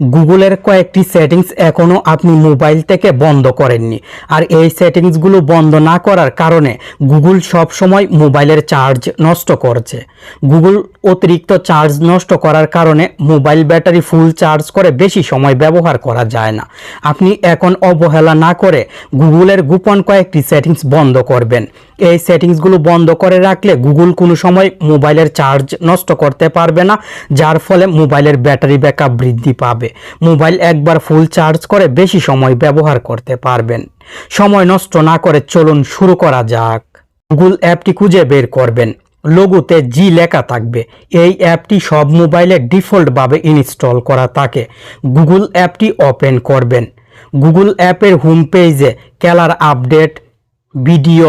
গুগলের কয়েকটি সেটিংস এখনও আপনি মোবাইল থেকে বন্ধ করেননি। আর এই সেটিংসগুলো বন্ধ না করার কারণে গুগল সব সময় মোবাইলের চার্জ নষ্ট করছে। গুগল অতিরিক্ত চার্জ নষ্ট করার কারণে মোবাইল ব্যাটারি ফুল চার্জ করে বেশি সময় ব্যবহার করা যায় না। আপনি এখন অবহেলা না করে গুগলের গোপন কয়েকটি সেটিংস বন্ধ করবেন। এই সেটিংসগুলো বন্ধ করে রাখলে গুগল কোনো সময় মোবাইলের চার্জ নষ্ট করতে পারবে না, যার ফলে মোবাইলের ব্যাটারি ব্যাকআপ বৃদ্ধি পাবে। মোবাইল একবার ফুল চার্জ করে বেশি সময় ব্যবহার করতে পারবেন। সময় নষ্ট না করে চলুন শুরু করা যাক। গুগল অ্যাপটি খুঁজে বের করবেন। লোগোতে জি লেখা থাকবে। এই অ্যাপটি সব মোবাইলে ডিফল্টভাবে ইনস্টল করা থাকে। গুগল অ্যাপটি ওপেন করবেন। গুগল অ্যাপের হোম পেজে ক্যালার আপডেট ভিডিও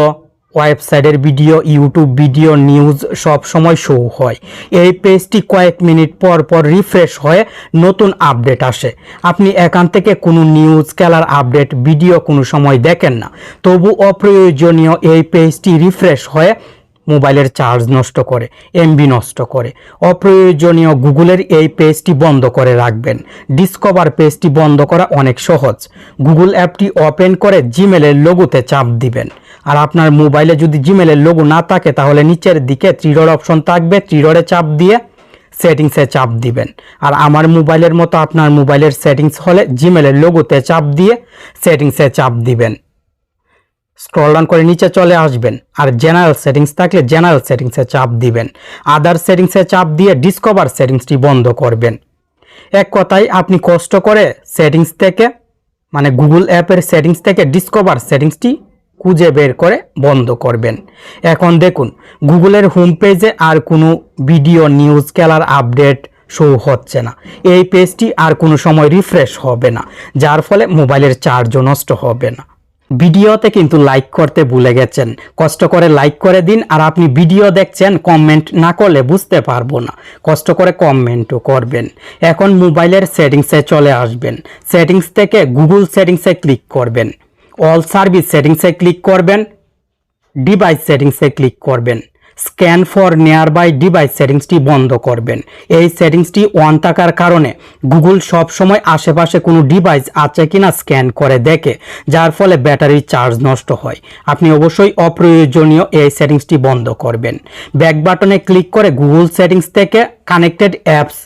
ওয়েবসাইটের ভিডিও, ইউটিউব ভিডিও, নিউজ সব সময় শো হয়। এই পেজটি কয়েক মিনিট পর পর রিফ্রেশ হয়ে নতুন আপডেট আসে। আপনি এখান থেকে কোনো নিউজ খেলার আপডেট ভিডিও কোনো সময় দেখেন না। তবু অপ্রয়োজনীয় এই পেজটি রিফ্রেশ হয়ে মোবাইলের চার্জ নষ্ট করে এমবি নষ্ট করে। অপ্রয়োজনীয় গুগলের এই পেজটি বন্ধ করে রাখবেন। ডিসকভার পেজটি বন্ধ করা অনেক সহজ। গুগল অ্যাপটি ওপেন করে জিমেলের লোগোতে চাপ দিবেন। আর আপনার মোবাইলে যদি জিমেলের লোগো না থাকে, তাহলে নিচের দিকে ত্রিডর অপশন থাকবে। ত্রিডরে চাপ দিয়ে সেটিংসে চাপ দিবেন। আর আমার মোবাইলের মতো আপনার মোবাইলের সেটিংস হলে জিমেলের লোগোতে চাপ দিয়ে সেটিংসে চাপ দিবেন। স্ক্রল ডাউন করে নিচে চলে আসবেন। আর জেনারেল সেটিংস থাকলে জেনারেল সেটিংসে চাপ দিবেন। আদার সেটিংসে চাপ দিয়ে ডিসকভার সেটিংসটি বন্ধ করবেন। এক কথায় আপনি কষ্ট করে সেটিংস থেকে মানে গুগল অ্যাপের সেটিংস থেকে ডিসকভার সেটিংসটি খুঁজে বের করে বন্ধ করবেন। এখন দেখুন, গুগলের হোম পেজে আর কোনো ভিডিও নিউজ খেলার আপডেট শো হচ্ছে না। এই পেজটি আর কোনো সময় রিফ্রেশ হবে না, যার ফলে মোবাইলের চার্জও নষ্ট হবে না। ভিডিওতে কিন্তু লাইক করতে ভুলে গেছেন। কষ্ট করে লাইক করে দিন আর আপনি ভিডিও দেখছেন, কমেন্ট না করলে বুঝতে পারব না। কষ্ট করে কমেন্টও করবেন। এখন মোবাইলের সেটিংসে চলে আসবেন। সেটিংস থেকে গুগল সেটিংসে ক্লিক করবেন। অল সার্ভিস সেটিংসে ক্লিক করবেন ডিভাইস সেটিংসে ক্লিক করবেন scan for nearby device সেটিংসটি বন্ধ করবেন। এই সেটিংসটি অন থাকার কারণে গুগল সব সময় আশেপাশে কোনো ডিভাইস আছে কিনা স্ক্যান করে দেখে, যার ফলে ব্যাটারির চার্জ নষ্ট হয়। আপনি অবশ্যই অপ্রয়োজনীয় এই সেটিংসটি বন্ধ করবেন। ব্যাক বাটনে ক্লিক করে গুগল সেটিংস থেকে কানেক্টেড অ্যাপস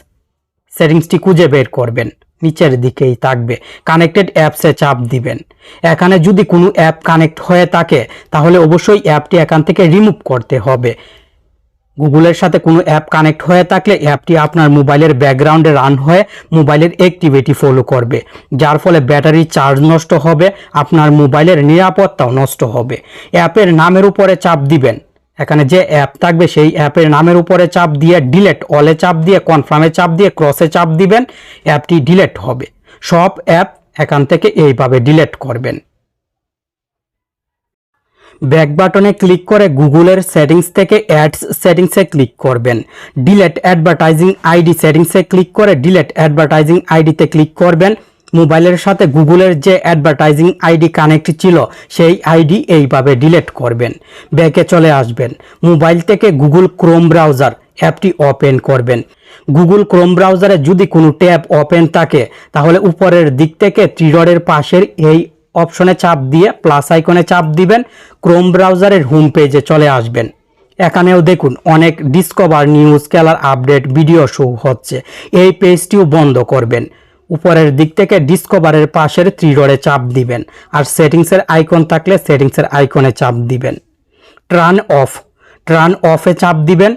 সেটিংসটি খুঁজে বের করবেন। নিচের দিকেই থাকবে। কানেক্টেড অ্যাপসে চাপ দিবেন। এখানে যদি কোনো অ্যাপ কানেক্ট হয়ে থাকে, তাহলে অবশ্যই অ্যাপটি এখান থেকে রিমুভ করতে হবে। গুগলের সাথে কোনো অ্যাপ কানেক্ট হয়ে থাকলে অ্যাপটি আপনার মোবাইলের ব্যাকগ্রাউন্ডে রান হয়ে মোবাইলের অ্যাক্টিভিটি ফলো করবে। যার ফলে ব্যাটারি চার্জ নষ্ট হবে, আপনার মোবাইলের নিরাপত্তাও নষ্ট হবে। অ্যাপের নামের উপরে চাপ দিবেন। এখানে যে অ্যাপ থাকবে, সেই অ্যাপের নামের উপরে চাপ দিয়ে ডিলেট অলে চাপ দিয়ে কনফার্মে চাপ দিয়ে ক্রসে চাপ দিবেন অ্যাপটি ডিলেট হবে। সব অ্যাপ এখান থেকে এইভাবে ডিলেট করবেন। ব্যাক বাটনে ক্লিক করে গুগলের সেটিংস থেকে অ্যাডস সেটিংসে ক্লিক করবেন। ডিলেট অ্যাডভার্টাইজিং আইডি সেটিংসে ক্লিক করে ডিলেট অ্যাডভার্টাইজিং আইডিতে ক্লিক করবেন। মোবাইলের সাথে গুগলের যে অ্যাডভার্টাইজিং আইডি কানেক্ট ছিল, সেই আইডি এইভাবে ডিলেট করবেন। ব্যাকে চলে আসবেন। মোবাইল থেকে গুগল ক্রোম ব্রাউজার অ্যাপটি ওপেন করবেন। গুগল ক্রোম ব্রাউজারে যদি কোনো ট্যাব ওপেন থাকে, তাহলে উপরের দিক থেকে ত্রিডরের পাশের এই অপশনে চাপ দিয়ে প্লাস আইকনে চাপ দিবেন। ক্রোম ব্রাউজারের হোম পেজে চলে আসবেন। এখানেও দেখুন, অনেক ডিসকভার নিউজ খেলার আপডেট ভিডিও শো হচ্ছে। এই পেজটিও বন্ধ করবেন। উপরের দিক থেকে ডিসকভারের পাশের ত্রিডরে চাপ দিবেন আর সেটিংসের আইকন থাকলে সেটিংসের আইকনে চাপ দিবেন। ট্রান অফ ট্রান অফে চাপ দিবেন।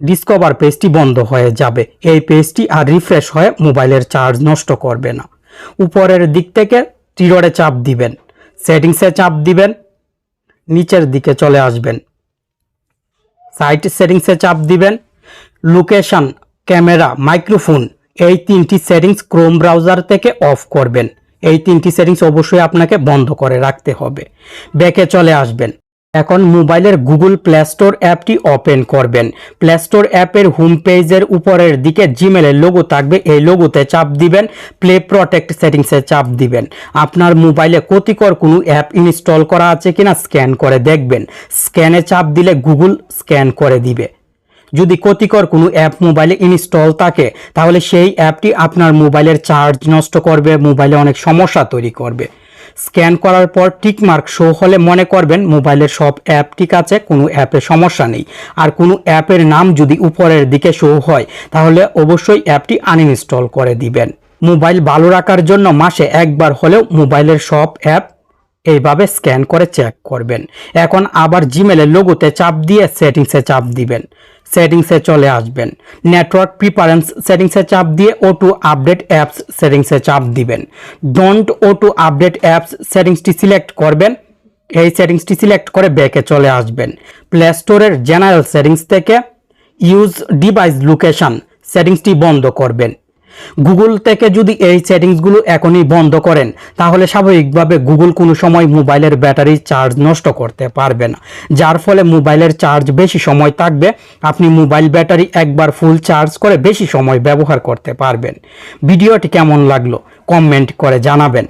ডিসকভার পেজটি বন্ধ হয়ে যাবে। এই পেজটি আর রিফ্রেশ হয়ে মোবাইলের চার্জ নষ্ট করবে না। উপরের দিক থেকে ত্রিডরে চাপ দিবেন। সেটিংসে চাপ দিবেন। নিচের দিকে চলে আসবেন। সাইট সেটিংসে চাপ দিবেন। লোকেশন ক্যামেরা মাইক্রোফোন এই তিনটি সেটিংস ক্রোম ব্রাউজার থেকে অফ করবেন। এই তিনটি সেটিংস অবশ্যই আপনাকে বন্ধ করে রাখতে হবে। ব্যাকে চলে আসবেন। এখন মোবাইলের গুগল প্লে স্টোর অ্যাপটি ওপেন করবেন। প্লে স্টোর অ্যাপের হোম পেজের উপরের দিকে জিমেলের লোগো থাকবে। এই লোগোতে চাপ দিবেন। প্লে প্রোটেক্ট সেটিংসে চাপ দিবেন। আপনার মোবাইলে ক্ষতিকর কোনো অ্যাপ ইনস্টল করা আছে কিনা স্ক্যান করে দেখবেন। স্ক্যানে চাপ দিলে গুগল স্ক্যান করে দিবে। যদি ক্ষতিকর কোনো অ্যাপ মোবাইলে ইনস্টল থাকে, তাহলে সেই অ্যাপটি আপনার মোবাইলের চার্জ নষ্ট করবে মোবাইলে অনেক সমস্যা তৈরি করবে। স্ক্যান করার পর টিক মার্ক শো হলে মনে করবেন মোবাইলের সব অ্যাপ ঠিক আছে কোনো অ্যাপে সমস্যা নেই। আর কোনো অ্যাপের নাম যদি উপরের দিকে শো হয়, তাহলে অবশ্যই অ্যাপটি আনইনস্টল করে দিবেন। মোবাইল ভালো রাখার জন্য মাসে একবার হলেও মোবাইলের সব অ্যাপ এইভাবে স্ক্যান করে চেক করবেন। এখন আবার জিমেলের লোগোতে চাপ দিয়ে সেটিংসে চাপ দিবেন। সেটিংসে চলে আসবেন। নেটওয়ার্ক প্রিপারেন্স সেটিংসে চাপ দিয়ে ও টু আপডেট অ্যাপস সেটিংসে চাপ দিবেন। Don't auto update apps সেটিংসটি সিলেক্ট করবেন। এই সেটিংসটি সিলেক্ট করে ব্যাকে চলে আসবেন। প্লে স্টোরের জেনারেল সেটিংস থেকে ইউজ ডিভাইস লোকেশন সেটিংসটি বন্ধ করবেন। গুগল থেকে যদি এই সেটিংসগুলো এখনই বন্ধ করেন, তাহলে স্বাভাবিকভাবে গুগল কোনো সময় মোবাইলের ব্যাটারি চার্জ নষ্ট করতে পারবে না। যার ফলে মোবাইলের চার্জ বেশি সময় থাকবে, আপনি মোবাইল ব্যাটারি একবার ফুল চার্জ করে বেশি সময় ব্যবহার করতে পারবেন। ভিডিওটি কেমন লাগল কমেন্ট করে জানাবেন।